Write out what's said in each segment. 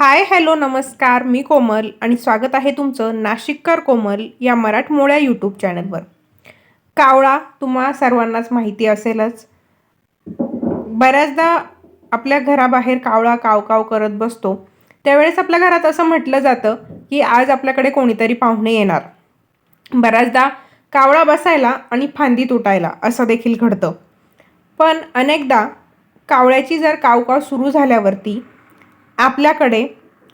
Hi hello नमस्कार मी कोमल आणि स्वागत आहे तुमचं नाशिककर कोमल या मराठमोळ्या यूट्यूब चॅनलवर कावळा तुम्हा सर्वांनाच माहिती असेलच. बऱ्याचदा आपल्या घराबाहेर कावळा काव काव करत बसतो. त्यावेळेस आपल्या घरात असं म्हटलं जातं की आज आपल्याकडे कोणीतरी पाहुणे येणार. बऱ्याचदा कावळा बसायला आणि फांदी तुटायला असं देखील घडतं. पण अनेकदा कावळ्याची जर कावकाव सुरू झाल्यावरती आपल्याकडे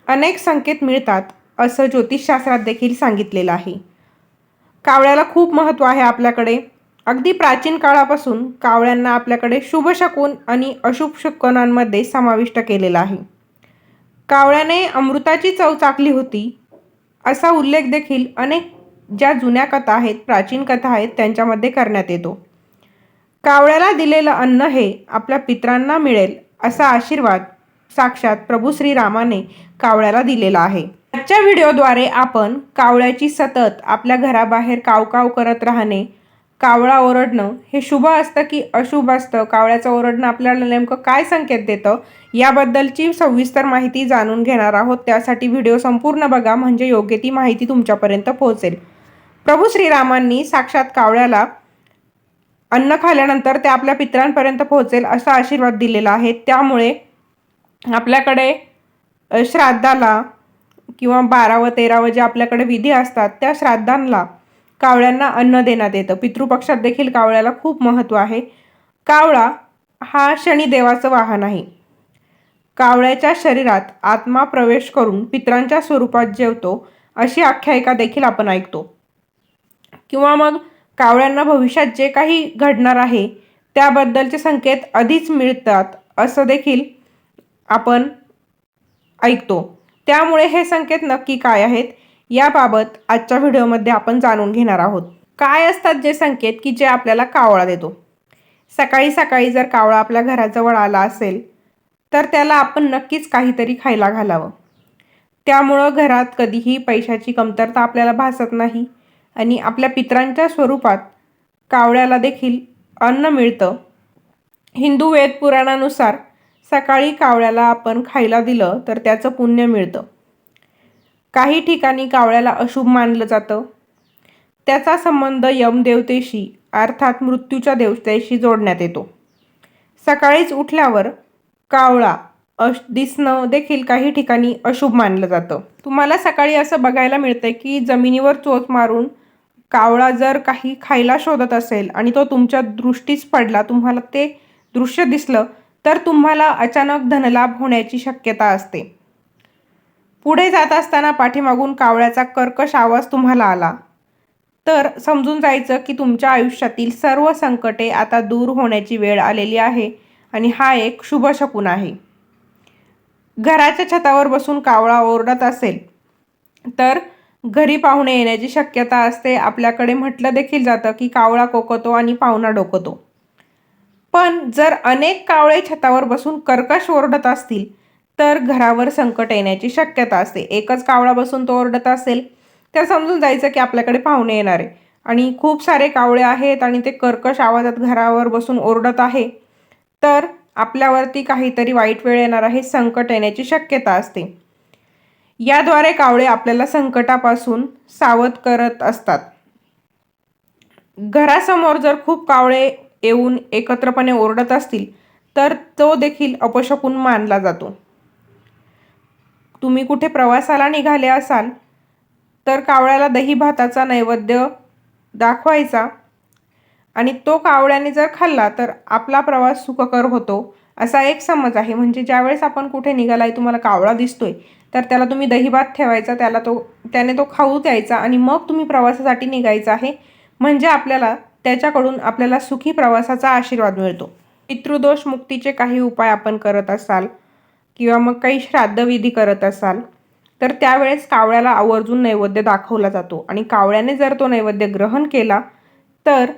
अनेक संकेत मिळतात असं ज्योतिषशास्त्रात देखील सांगितलेलं आहे. कावळ्याला खूप महत्त्व आहे आपल्याकडे. अगदी प्राचीन काळापासून कावळ्यांना आपल्याकडे शुभ शकून आणि अशुभ शकूनांमध्ये समाविष्ट केलेला आहे. कावळ्याने अमृताची चव चाकली होती असा उल्लेख देखील अनेक ज्या जुन्या कथा आहेत प्राचीन कथा आहेत त्यांच्यामध्ये करण्यात येतो. कावळ्याला दिलेलं अन्न हे आपल्या पित्रांना मिळेल असा आशीर्वाद साक्षात प्रभू श्रीरामाने कावळ्याला दिलेला आहे. आजच्या व्हिडिओद्वारे आपण कावळ्याची सतत आपल्या घराबाहेर कावकाव करत राहणे कावळा ओरडणं हे शुभ असतं की अशुभ असतं? कावळ्याचं ओरडणं आपल्याला नेमकं काय संकेत देतं? याबद्दलची सविस्तर माहिती जाणून घेणार आहोत. त्यासाठी व्हिडिओ संपूर्ण बघा म्हणजे योग्य ती माहिती तुमच्यापर्यंत पोहोचेल. प्रभू श्रीरामांनी साक्षात कावळ्याला अन्न खाल्यानंतर ते आपल्या पित्रांपर्यंत पोहोचेल असा आशीर्वाद दिलेला आहे. त्यामुळे आपल्याकडे श्राद्धाला किंवा बारावं तेरावं जे आपल्याकडे विधी असतात त्या श्राद्धांना कावळ्यांना अन्न देण्यात येतं. पितृपक्षात देखील कावळ्याला खूप महत्त्व आहे. कावळा हा शनिदेवाचं वाहन आहे. कावळ्याच्या शरीरात आत्मा प्रवेश करून पित्रांच्या स्वरूपात जेवतो अशी आख्यायिका देखील आपण ऐकतो. किंवा मग कावळ्यांना भविष्यात जे काही घडणार आहे त्याबद्दलचे संकेत आधीच मिळतात असं देखील आपण ऐकतो. त्यामुळे हे संकेत नक्की काय आहेत? याबाबत आजच्या व्हिडिओमध्ये आपण जाणून घेणार आहोत. काय असतात जे संकेत की जे आपल्याला कावळा देतो? सकाळी सकाळी जर कावळा आपल्या घराजवळ आला असेल तर त्याला आपण नक्कीच काहीतरी खायला घालावं. त्यामुळं घरात कधीही पैशाची कमतरता आपल्याला भासत नाही आणि आपल्या पित्रांच्या स्वरूपात कावळ्याला देखील अन्न मिळतं. हिंदू वेद पुराणानुसार सकाळी कावळ्याला आपण खायला दिलं तर त्याचं पुण्य मिळतं. काही ठिकाणी कावळ्याला अशुभ मानलं जातं. त्याचा संबंध यमदेवतेशी अर्थात मृत्यूच्या देवतेशी जोडण्यात येतो. सकाळीच उठल्यावर कावळा अश दिसणं देखील काही ठिकाणी अशुभ मानलं जातं. तुम्हाला सकाळी असं बघायला मिळतं की जमिनीवर चोच मारून कावळा जर काही खायला शोधत असेल आणि तो तुमच्या दृष्टीस पडला तुम्हाला ते दृश्य दिसलं तर तुम्हाला अचानक धनलाभ होण्याची शक्यता असते. पुढे जात असताना पाठीमागून कावळ्याचा कर्कश आवाज तुम्हाला आला. तर समजून जायचं की तुमच्या आयुष्यातील सर्व संकटे आता दूर होण्याची वेळ आलेली आहे आणि हा एक शुभ शकून आहे. घराच्या छतावर बसून कावळा ओरडत असेल. तर घरी पाहुणे येण्याची शक्यता असते. आपल्याकडे म्हटलं देखील जातं की कावळा कोकतो आणि पाहुणा डोकतो. पण जर अनेक कावळे छतावर बसून कर्कश ओरडत असतील तर घरावर संकट येण्याची शक्यता असते. एकच कावळा बसून तो ओरडत असेल तर समजून जायचं की आपल्याकडे पाहुणे येणार आहे. आणि खूप सारे कावळे आहेत आणि ते कर्कश आवाजात घरावर बसून ओरडत आहे तर आपल्यावरती काहीतरी वाईट वेळ येणार आहे संकट येण्याची शक्यता असते. याद्वारे कावळे आपल्याला संकटापासून सावध करत असतात. घरासमोर जर खूप कावळे येऊन एकत्रपणे ओरडत असतील तर तो देखील अपशकून मानला जातो. तुम्ही कुठे प्रवासाला निघाले असाल तर कावळ्याला दही भाताचा नैवेद्य दाखवायचा आणि तो कावळ्याने जर खाल्ला तर आपला प्रवास सुखकर होतो असा एक समज आहे. म्हणजे ज्यावेळेस आपण कुठे निघालाय तुम्हाला कावळा दिसतोय तर त्याला तुम्ही दही भात ठेवायचा त्याला तो त्याने तो खाऊ द्यायचा आणि मग तुम्ही प्रवासासाठी निघायचा आहे. म्हणजे आपल्याला त्याच्याकडून आपल्याला सुखी प्रवासाचा आशीर्वाद मिळतो. पितृदोष मुक्तीचे काही उपाय आपण करत असाल किंवा मग काही श्राद्धविधी करत असाल तर त्यावेळेस कावळ्याला आवर्जून नैवेद्य दाखवला जातो. आणि कावळ्याने जर तो नैवेद्य ग्रहण केला तर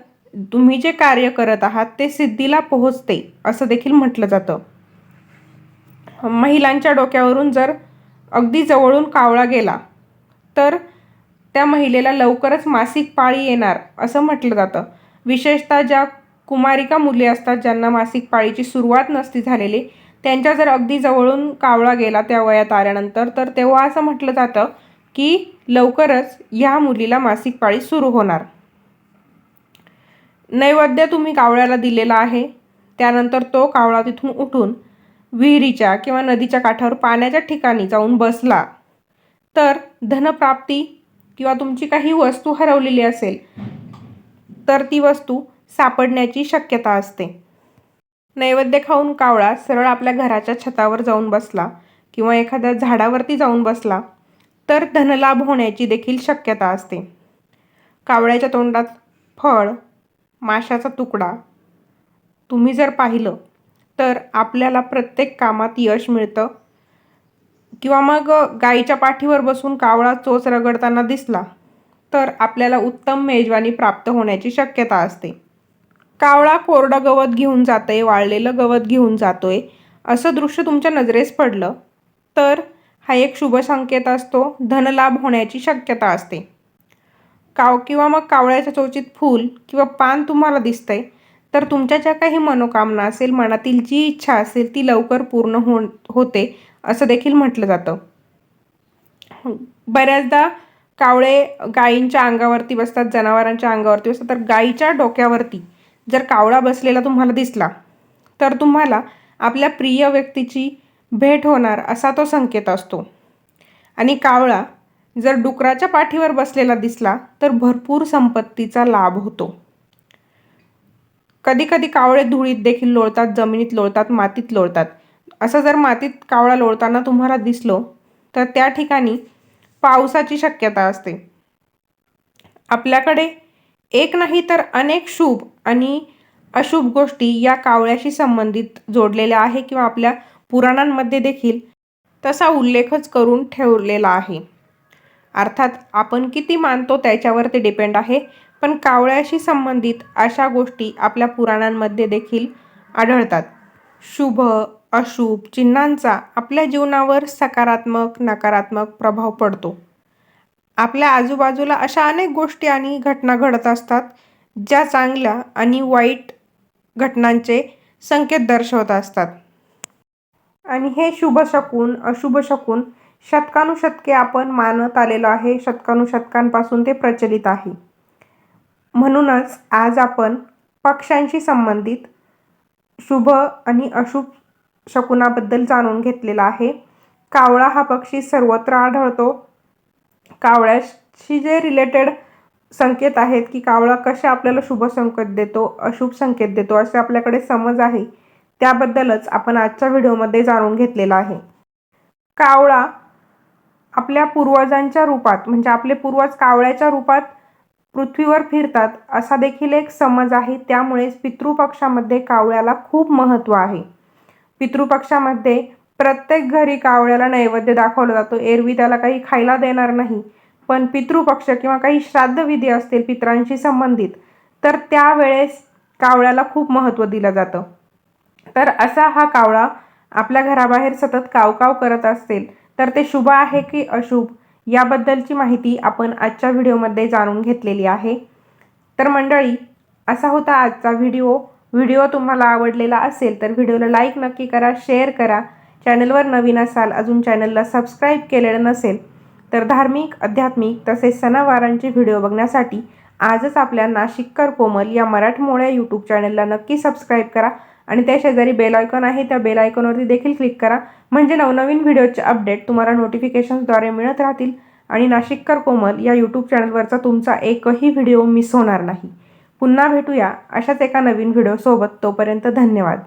तुम्ही जे कार्य करत आहात ते सिद्धीला पोहोचते असं देखील म्हटलं जातं. महिलांच्या डोक्यावरून जर अगदी जवळून कावळा गेला तर त्या महिलेला लवकरच मासिक पाळी येणार असं म्हटलं जातं. विशेषतः ज्या कुमारिका मुली असतात ज्यांना मासिक पाळीची सुरुवात नसती झालेली त्यांच्या जर अगदी जवळून कावळा गेला त्या वयात आल्यानंतर तर तेव्हा असं म्हटलं जातं की लवकरच ह्या मुलीला मासिक पाळी सुरू होणार. नैवेद्य तुम्ही कावळ्याला दिलेला आहे. त्यानंतर तो कावळा तिथून उठून विहिरीच्या किंवा नदीच्या काठावर पाण्याच्या ठिकाणी जाऊन बसला. तर धनप्राप्ती किंवा तुमची काही वस्तू हरवलेली असेल तर ती वस्तू सापडण्याची शक्यता असते. नैवेद्य खाऊन कावळा सरळ आपल्या घराच्या छतावर जाऊन बसला किंवा एखाद्या झाडावरती जाऊन बसला तर धनलाभ होण्याची देखील शक्यता असते. कावळ्याच्या तोंडात फळ माशाचा तुकडा. तुम्ही जर पाहिलं तर आपल्याला प्रत्येक कामात यश मिळतं किंवा मग गाईच्या पाठीवर बसून कावळा चोच रगडताना दिसला तर आपल्याला उत्तम मेजवानी प्राप्त होण्याची शक्यता असते. कावळा कोरडं गवत घेऊन जातोय वाळलेलं गवत घेऊन जातोय असं दृश्य तुमच्या नजरेस पडलं तर हा एक शुभ संकेत असतो धनलाभ होण्याची शक्यता असते. काव किंवा मग कावळ्याच्या चोचीत फूल किंवा पान तुम्हाला दिसतंय तर तुमच्या ज्या काही मनोकामना असेल मनातील जी इच्छा असेल ती लवकर पूर्ण हो होते असं देखील म्हटलं जातं. बऱ्याचदा कावळे गायींच्या अंगावरती बसतात जनावरांच्या अंगावरती बसतात. तर गायीच्या डोक्यावरती जर कावळा बसलेला तुम्हाला दिसला तर तुम्हाला आपल्या प्रिय व्यक्तीची भेट होणार असा तो संकेत असतो. आणि कावळा जर डुकराच्या पाठीवर बसलेला दिसला तर भरपूर संपत्तीचा लाभ होतो. कधी कधी कावळे धुळीत देखील लोळतात जमिनीत लोळतात मातीत लोळतात. असं जर मातीत कावळा लोळताना तुम्हाला दिसलो तर त्या ठिकाणी पावसाची शक्यता असते. आपल्याकडे एक नाही तर अनेक शुभ आणि अशुभ गोष्टी या कावळ्याशी संबंधित जोडलेल्या आहे किंवा आपल्या पुराणांमध्ये देखील तसा उल्लेखच करून ठेवलेला आहे. अर्थात आपण किती मानतो त्याच्यावर ते डिपेंड आहे पण कावळ्याशी संबंधित अशा गोष्टी आपल्या पुराणांमध्ये देखील आढळतात. शुभ अशुभ चिन्हांचा आपल्या जीवनावर सकारात्मक नकारात्मक प्रभाव पडतो. आपल्या आजूबाजूला अशा अनेक गोष्टी आणि घटना घडत असतात ज्या चांगल्या आणि वाईट घटनांचे संकेत दर्शवत असतात. आणि हे शुभ शकून अशुभ शकून शतकानुशतके आपण मानत आलेलो आहे शतकानुशतकांपासून ते प्रचलित आहे. म्हणूनच आज आपण पक्ष्यांशी संबंधित शुभ आणि अशुभ शकुनाबद्दल जाणून घेतलेला आहे. कावळा हा पक्षी सर्वत्र आढळतो. कावळ्याशी जे रिलेटेड संकेत आहेत की कावळा कसे आपल्याला शुभ संकेत देतो अशुभ संकेत देतो असे आपल्याकडे समज आहे त्याबद्दलच आपण आजच्या व्हिडिओमध्ये जाणून घेतलेला आहे. कावळा आपल्या पूर्वजांच्या रूपात म्हणजे आपले पूर्वज कावळ्याच्या रूपात पृथ्वीवर फिरतात असा देखील एक समज आहे. त्यामुळेच पितृपक्षामध्ये कावळ्याला खूप महत्त्व आहे. पितृपक्षामध्ये प्रत्येक घरी कावळ्याला नैवेद्य दाखवला जातो. एरवी त्याला काही खायला देणार नाही. पण पितृपक्ष किंवा काही श्राद्धविधी असतील पित्रांशी संबंधित तर त्यावेळेस कावळ्याला खूप महत्त्व दिलं जातं. तर असा हा कावळा आपल्या घराबाहेर सतत कावकाव करत असेल तर ते शुभ आहे की अशुभ याबद्दलची माहिती आपण आजच्या व्हिडिओमध्ये जाणून घेतलेली आहे. तर मंडळी असा होता आजचा व्हिडिओ. व्हिडिओ तुम्हाला आवडलेला असेल तर व्हिडिओला लाईक नक्की करा शेअर करा. चॅनलवर नवीन असाल अजून चॅनलला सबस्क्राईब केलेलं नसेल तर धार्मिक आध्यात्मिक तसेच सणावारांचे व्हिडिओ बघण्यासाठी आजच आपल्या नाशिककर कोमल या मराठमोळ्या यूट्यूब चॅनलला नक्की सबस्क्राईब करा आणि त्या शेजारी बेल आयकॉन आहे त्या बेल आयकॉनवरती देखील क्लिक करा. म्हणजे नवनवीन व्हिडिओचे अपडेट तुम्हाला नोटिफिकेशन्सद्वारे मिळत राहतील आणि नाशिककर कोमल या यूट्यूब चॅनलवरचा तुमचा एकही व्हिडिओ मिस होणार नाही. पुन्हा भेटूया अशाच एका नवीन व्हिडिओसोबत तोपर्यंत धन्यवाद.